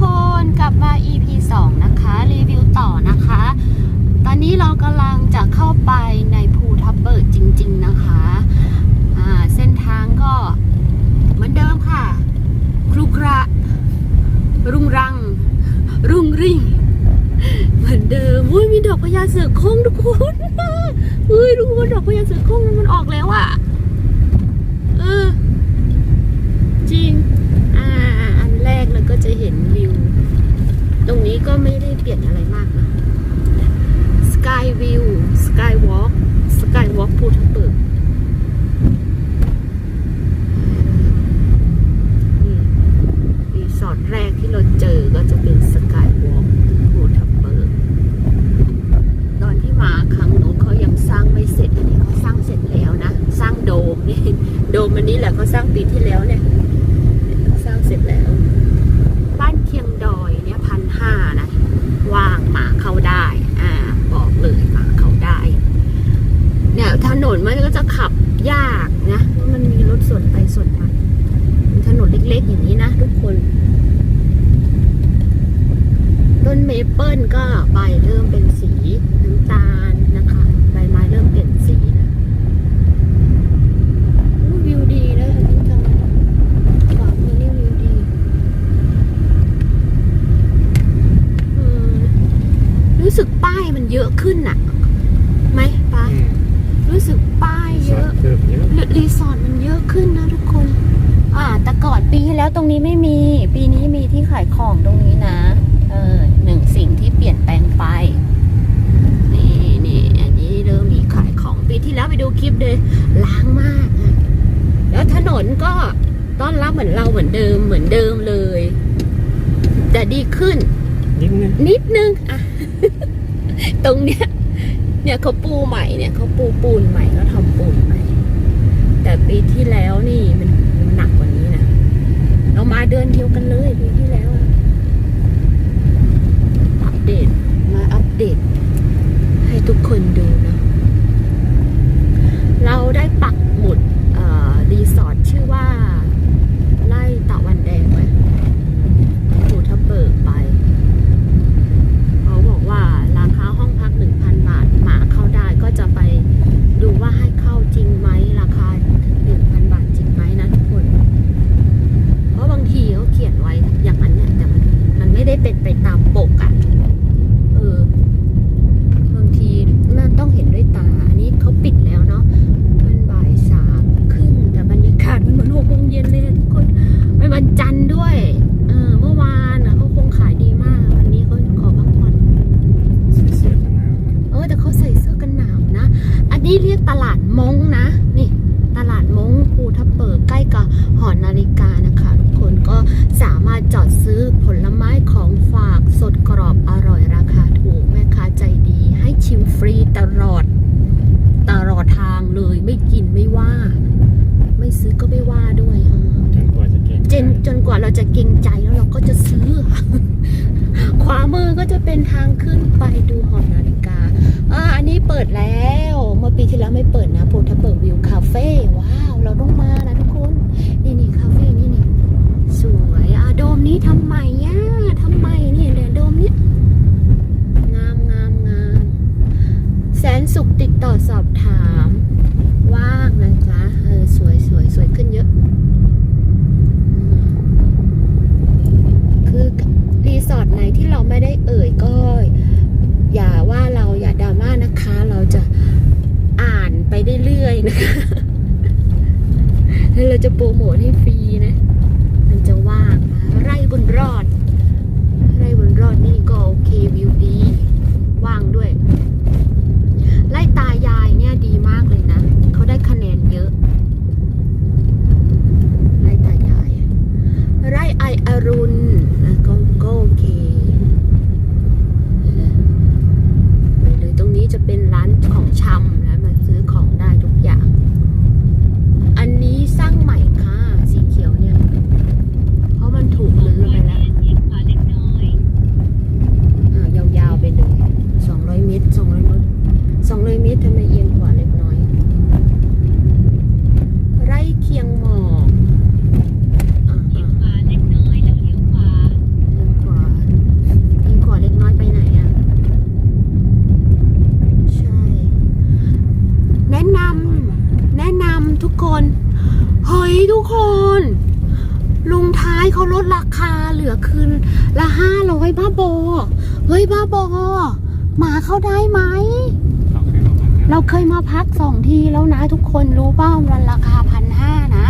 คนกลับมา EP 2 นะคะ รีวิวต่อนะคะ ตอนนี้เรากำลังจะเข้าไปในภูทับเบิกจริง ๆ นะคะอ่าเส้นทางก็เหมือนเดิมค่ะ ครุกระ รุงรัง รุ่งริ่ง เหมือนเดิมอุ้ยมีดอกพญาเสือโคร่งทุกคนเฮ้ยรู้ว่าดอกพญาเสือโคร่งมันออกแล้วอะเออ จริง อ่า อันแรกเราก็จะเห็นวิว ตรงนี้ก็ไม่ได้ เปลี่ยนอะไรมากนะ Sky View Sky Walk Sky Walk ภูทับเบิกนี่รีสอร์ทแรกที่เราเจอก็จะเป็น Sky Walk ภูทับเบิกตอนที่มาครั้งนู้นเขายังสร้างไม่เสร็จ อันนี้เขาสร้างเสร็จแล้วนะ สร้างโดมนี่ โดมอันนี้แหละเขาสร้างปีที่แล้วเนี่ย สร้างเสร็จแล้ว บ้านเคียงดอยเนี่ยพันห้านะ ว่างหมาเข้าได้ อ่า บอกเลยหมาเข้าได้ เนี่ยถนนมันก็จะขับยากนะเพราะมันมีรถส่วนไปส่วนมาถนนเล็กๆอย่างนี้นะทุกคน ต้นเมเปิลก็ใบเริ่มเป็นสีน้ำตาลนะคะ ใบไม้เริ่มเปลี่ยนสีนะอู้วิวดีนะอันนี้จังขวามือนี่วิวดีเออรู้สึกป้ายมันเยอะขึ้นน่ะ รู้สึกป้ายเยอะเพิ่มเยอะรีรีสอร์ทมันเยอะขึ้นนะทุกคน อ่า แต่ก่อนปีที่แล้วตรงนี้ไม่มี ปีนี้มีที่ขายของตรงนี้นะ เออหนึ่งสิ่งที่เปลี่ยนแปลงไป นี่นี่อันนี้เริ่มมีขายของ ปีที่แล้วไปดูคลิปเลยล้างมากอะแล้วถนนก็ต้อนรับเหมือนเราเหมือนเดิมเหมือนเดิมเลย แต่ดีขึ้น นิดนึงนิดนึงอะตรงเนี้ย เนี่ยเขาปูใหม่เนี่ยเขาปูปูนใหม่เขาทำปูนใหม่ แต่ปีที่แล้วนี่มันมันหนักกว่านี้นะเรามาเดือนเดียวกันเลยปีที่แล้วอะอัปเดตมาอัปเดต ให้ทุกคนดูเนาะเราได้ปักหมุดเอ่อรีสอร์ทชื่อว่า ไล่ตะวันแดงไหมภูทับเบิกไป เขาบอกว่าราคาห้องพัก 1,000 บาท หมาเข้าได้ก็จะไปดูว่าให้เข้าจริงไหม ราคา 1,000 บาทจริงไหมนะทุกคน เพราะบางทีเขาเขียนไว้อย่างนั้นเนี่ยแต่มันมันไม่ได้เป็นไปตามปกอะ่ะ เออ บางทีมันต้องเห็นด้วยตา อันนี้เขาปิดแล้วเนาะ มันบ่ายสามครึ่งแต่บรรยากาศมันเหมือนหกโมงเย็นเลยอะทุกคนเป็นวันจันทร์ด้วย เออ เมื่อวานอะเขาคงขายดีมาก วันนี้เขาขอพักผ่อน เสื้อกันหนาว เออแต่เขาใส่เสื้อกันหนาวนะ อันนี้เรียก ตลาดมงนะ นี่ตลาดมงภูทับเบิกใกล้กับหอนาฬิกานะคะทุกคนก็สามารถจอดซื้อผลไม้ของฝากสดกรอบอร่อยราคาถูกแม่ค้าใจดี ให้ชิมฟรีตลอด ตลอดทางเลยไม่กินไม่ว่า ไม่ซื้อก็ไม่ว่าด้วย จนจนกว่าเราจะเก่งใจแล้วเราก็จะซื้อ ขวามือก็จะเป็นทางขึ้นไปดูหอนาฬิกาอ่าอันนี้เปิดแล้ว เมื่อปีที่แล้วไม่เปิดนะภูทับเบิกวิวคาเฟ่ว้าว เราต้องมานะทุกคน นี่นี่คาเฟ่นี่นี่สวยอะโดมนี้ทำไมอะทำไมเนี่ยเนี่ยโดมเนี้ยงามงามงามแสนสุขติดต่อสอบถาม ว่างนะจ๊ะเออสวยขึ้นเยอะ คือรีสอร์ทไหนที่เราไม่ได้เอ่ยก็ อย่าว่าเราอย่าดราม่านะคะ เราจะอ่านไปเรื่อยๆนะคะ แล้วเราจะโปรโมทให้ฟรีนะ มันจะว่างนะไร่บนรอด ไร่บนรอดนี่ก็โอเควิวดี ว่างด้วย ไล่ตายายเนี่ยดีมากเลยนะ เขาได้คะแนนเยอะ ไล่ตายาย ไร่ไออรุณนะก็ก็โอเคนะไปเลยตรงนี้จะเป็นร้านของชำนะมาซื้อของได้ทุกอย่าง อันนี้สร้างใหม่ค่ะ สีเขียวเนี่ย เพราะมันถูกลือไปแล้วอ่ายาวๆไปเลย 200 เมตร 200 เมตร 200 เมตรทำไมเอียงขวาเล็กน้อย ไร่เคียงหมอกอ่าๆ เลี้ยวขวา เขาลด ราคาเหลือคืนละห้าร้อยบ้าบอ เฮ้ยบ้าบอ หมาเข้าได้ไหมเราเคยมาพักนะเราเคยมาพักสองทีแล้วนะทุกคนรู้เป้ามันราคาพันห้านะ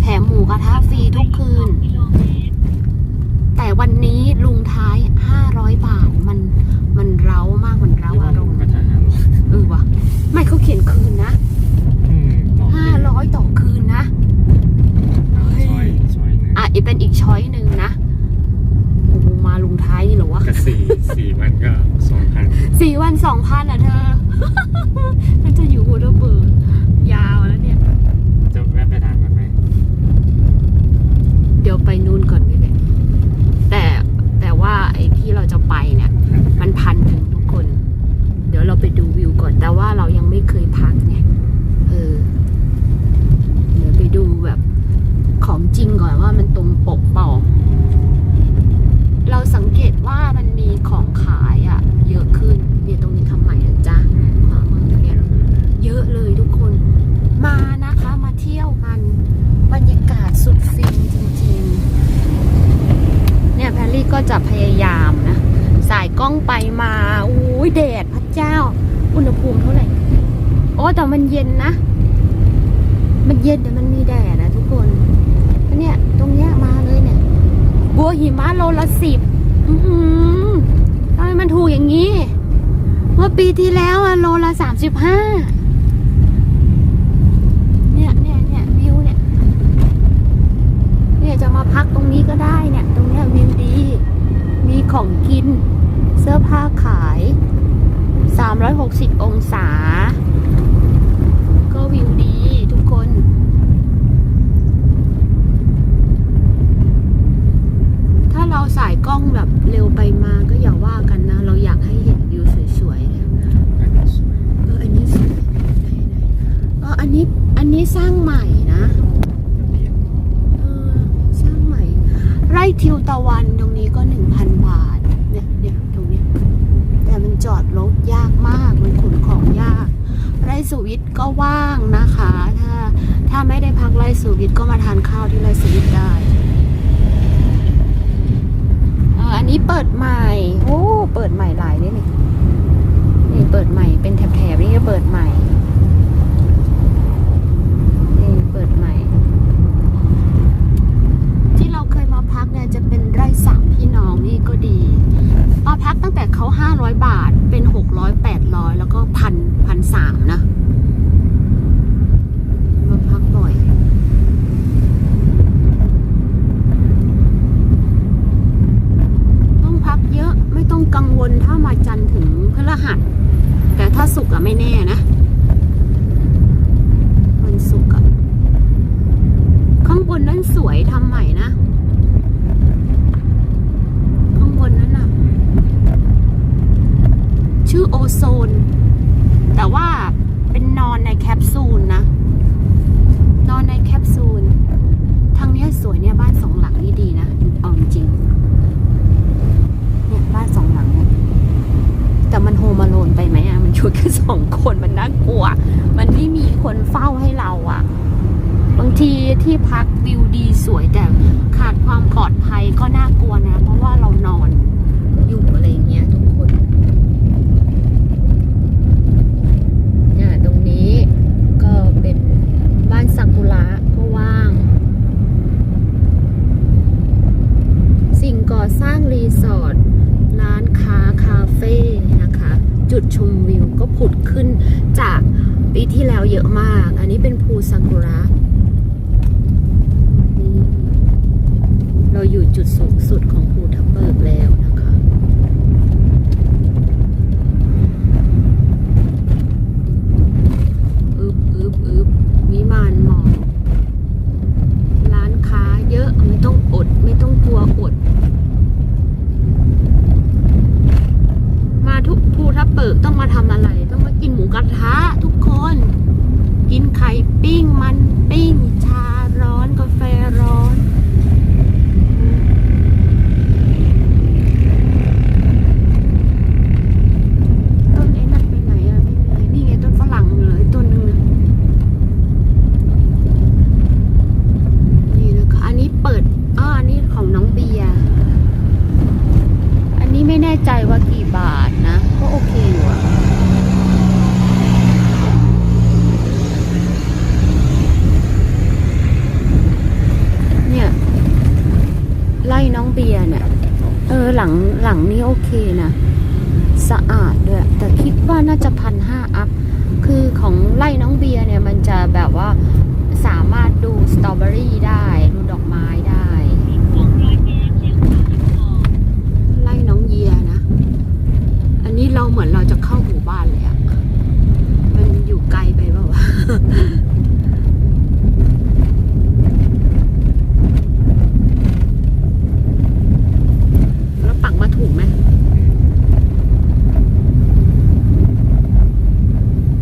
แถมหมูกระทะฟรีทุกคืน แต่วันนี้ลุงท้ายห้าร้อยบาท มันมันเร้ามากมันเร้าอารมณ์กระทะห้าร้อยเออวะไม่เขาเขียนคืนนะ อืมต่อ ห้าร้อยต่อคืนนะ เอาช้อยช้อยหนึ่ง อะอีกเป็นอีกช้อยหนึ่งนะโอ้โหมาลุงท้ายนี่เหรอวะ ก็สี่สี่วันก็สองพัน สี่วันสองพันอะเธอ มันจะอยู่หัวระเบิดยาวแล้วเนี่ย จะแวะไปร้านก่อนไหม เดี๋ยวไปนู่นก่อนนี่แหละแต่แต่ว่าไอ้ที่เราจะไปเนี่ย มันพันหนึ่งทุกคน เดี๋ยวเราไปดูวิวก่อน แต่ว่าเรายังไม่เคยพักไงเออ เดี๋ยวไปดูแบบของจริงก่อนว่ามันตรงปกเปล่า เราสังเกตว่ามันมีของขายอะ่ะ เยอะขึ้น เนี่ยตรงนี้ทำใหม่นะจ๊ะขวามือเนี่ย เยอะเลยทุกคน มานะคะ มาเที่ยวกัน บรรยากาศสุดฟินจริงๆ เนี่ยแพรรี่ก็จะพยายามนะ สายกล้องไปมาอุ้ยแดดพระเจ้า อุณหภูมิเท่าไหร่โอ้แต่มันเย็นนะ มันเย็นแต่มันมีแดดนะทุกคนนเนี่ยตรงเนี้ยมาเลยเนี่ย บัวหิมะโลละสิบอือทำไมมันถูกอย่างนี้ เมื่อปีที่แล้วอะโลละสามสิบห้าเนี่ยเนี่ยเนี่ยวิวเนี่ย เนี่ยจะมาพักตรงนี้ก็ได้เนี่ย ตรงเนี้ยวิวดี มีของกิน ขาย 360 องศา ก็วิวดีทุกคน ถ้าเราสายกล้องแบบเร็วไปมาก็อย่าว่ากันนะ เราอยากให้เห็นวิวสวยๆเนี่ยอันนี้สวยเอออันนี้สวยไหนๆเอออันนี้ อันนี้สร้างใหม่นะระเบียงเออสร้างใหม่ไร่ทิวตะวันตรงนี้ก็หนึ่งพันบาท เนี่ยเนี่ยตรงเนี้ย แต่มัน จอดรถยากมากมันขนของยาก ไร่สุวิทย์ก็ว่างนะคะ ถ้าถ้าไม่ได้พักไร่สุวิทย์ก็มาทานข้าวที่ไร่สุวิทย์ได้อออันนี้เปิดใหม่ โอ้ เปิดใหม่หลายนี่นี่นี่เปิดใหม่เป็นแถบๆนี่ก็เปิดใหม่ นี่เปิดใหม่ ที่เราเคยมาพักเนี่ยจะเป็นไร่สามพี่น้องนี่ก็ดีมาพักตั้งแต่เขาห้าร้อยบาท เป็นหกร้อยแปดร้อยแล้วก็พันพันสามนะ มาพักบ่อย ต้องพักเยอะไม่ ต้องกังวลถ้ามาจันถึงพฤหัส แต่ถ้าสุกอะไม่แน่นะมันสุกอะข้างบนนั้นสวยทำใหม่นะ ข้างบนนั้นน่ะชื่อโอโซน แต่ว่าเป็นนอนในแคปซูลนะ นอนในแคปซูล ทางเนี้ยสวยเนี่ยบ้านสองหลังนี่ดีนะ เอาจริงๆเนี่ยบ้านสองหลังเนี่ย แต่มันโฮมาโลนไปไหม อยู่แค่สองคนมันน่ากลัว มันไม่มีคนเฝ้าให้เราอะ บางทีที่พักวิวดีสวยแต่ขาดความปลอดภัยก็น่ากลัวนะ เพราะว่าเรานอนอยู่อะไรเงี้ยทุกคนเนี่ยตรงนี้ก็เป็นบ้านซากุระก็ว่าง สิ่งก่อสร้างรีสอร์ท ร้านค้าคาเฟ่นะคะ จุดชมวิวก็ผุดขึ้นจากปี ที่แล้วเยอะมาก อันนี้เป็นภูซากุระเราอยู่จุดสูงสุดของภูทับเบิกแล้วนะคะ อึบอึบอึบวิมานหมอกร้านค้าเยอะไม่ต้องอด ไม่ต้องกลัวอด มาทุกภูทับเบิกต้องมาทำอะไร ต้องมากินหมูกระทะทุกคน กินไข่ปิ้ง มันปิ้ง ชาร้อน กาแฟร้อน ไม่แน่ใจว่ากี่บาทนะ ก็โอเคอยู่อะเนี่ย ไล่น้อง เบียร์เนี่ย เออหลังหลังนี้โอเคนะ สะอาดด้วย แต่คิดว่าน่าจะพันห้าอัพ คือของไล่น้องเบียร์เนี่ย มันจะแบบว่าสามารถดูสตรอเบอรี่ได้ ดูดอกไม้ได้ ไล่น้องเยียนะ อันนี้เราเหมือนเราจะเข้าหมู่บ้านเลยอะมันอยู่ไกลไปเปล่าวะ แล้วปักมาถูกไหม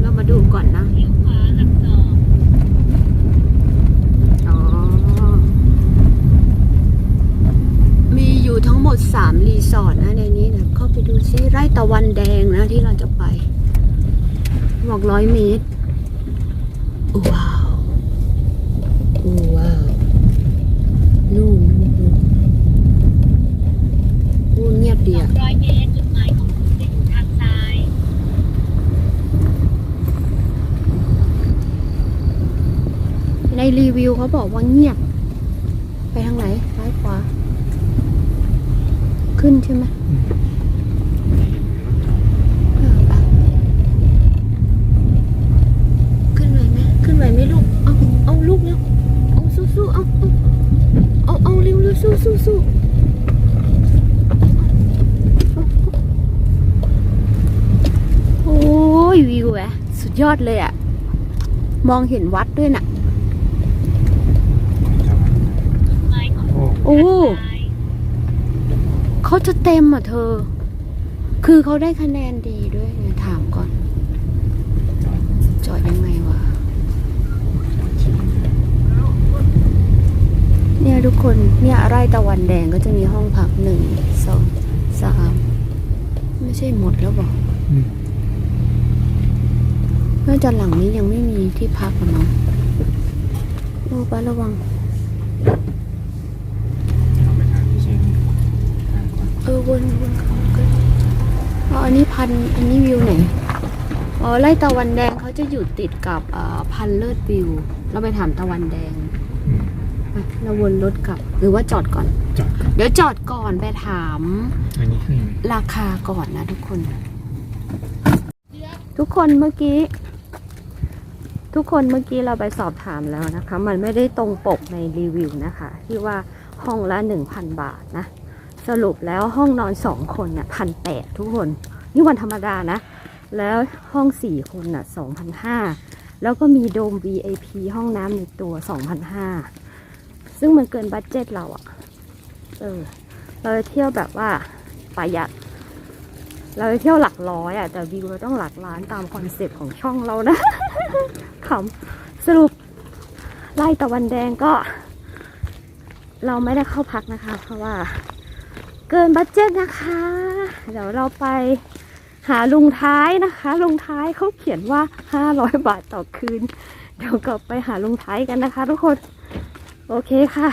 เรามาดูก่อนนะ อ๋อ มีอยู่ทั้งหมด 3 รีสอร์ทนะในนี้นะเข้าไปดูซิไร่ตะวันแดงนะที่เราจะไป บอกร้อยเมตร ว้าว ว้าว นู่นนู่นนู่นนู่นเงียบดีอะร้อยเมตรจุดหมายของคุณจะอยู่ทางซ้าย ในรีวิวเขาบอกว่าเงียบ ไปทางไหน ซ้ายขวา ขึ้นใช่ไหม เออไปขึ้นไหวไหมขึ้นไหวไหมลูก เอา เอาลูกแล้วเอาสู้สู้ๆเอา เอา เอา เอาเร็วเร็วสู้สู้สู้โอ้ยวิวแหวะสุด ยอดเลยอะมองเห็นวัดด้วยน่ะจุดหมายของโอ้โอ้ซ้ายเขาจะเต็มอะเธอ คือเขาได้คะแนนดีด้วยไงถามก่อน จอดยังไงวะ เนี่ยทุกคน เนี่ยไร่ตะวันแดงก็จะมีห้องพักหนึ่งสองสามไม่ใช่หมดแล้วบอกอืม น่าจะหลังนี้ยังไม่มีที่พักอะเนาะโอ้ไประวังเราไปทางที่เชนทางก่อนเออวนวนเขาก็อ๋ออันนี้พัน อันนี้วิวไหน อ๋อไร่ตะวันแดงเขาจะอยู่ติดกับเอ่อพันเลิศวิว เราไปถามตะวันแดงอืมไปเราวนรถกลับ หรือว่าจอดก่อนจอดก่อนเดี๋ยวจอดก่อนไปถามอันนี้คือราคาก่อนนะทุกคน ทุกคนเมื่อกี้ ทุกคนเมื่อกี้เราไปสอบถามแล้วนะคะ มันไม่ได้ตรงปกในรีวิวนะคะ ที่ว่าห้องละหนึ่งพันบาทนะ สรุปแล้วห้องนอนสองคนเนี่ยพันแปดทุกคน นี่วันธรรมดานะ แล้วห้องสี่คนน่ะสองพันห้าแล้วก็มีโดม VIP ห้องน้ำในตัวสองพันห้าซึ่งมันเกินบัตเจ็ตเราอะเออ เราจะเที่ยวแบบว่าประหยัด เราจะเที่ยวหลักร้อยอะแต่วิวเราต้องหลักล้านตามคอนเซ็ปต์ของช่องเรานะขำสรุปไล่ตะวันแดงก็ เราไม่ได้เข้าพักนะคะ เพราะว่า เกินบัตเจ็ตนะคะ เดี๋ยวเราไปหาลุงท้ายนะคะลุงท้ายเขาเขียนว่า 500 บาทต่อคืน เดี๋ยวกลับไปหาลุงท้ายกันนะคะ ทุกคน โอเคค่ะ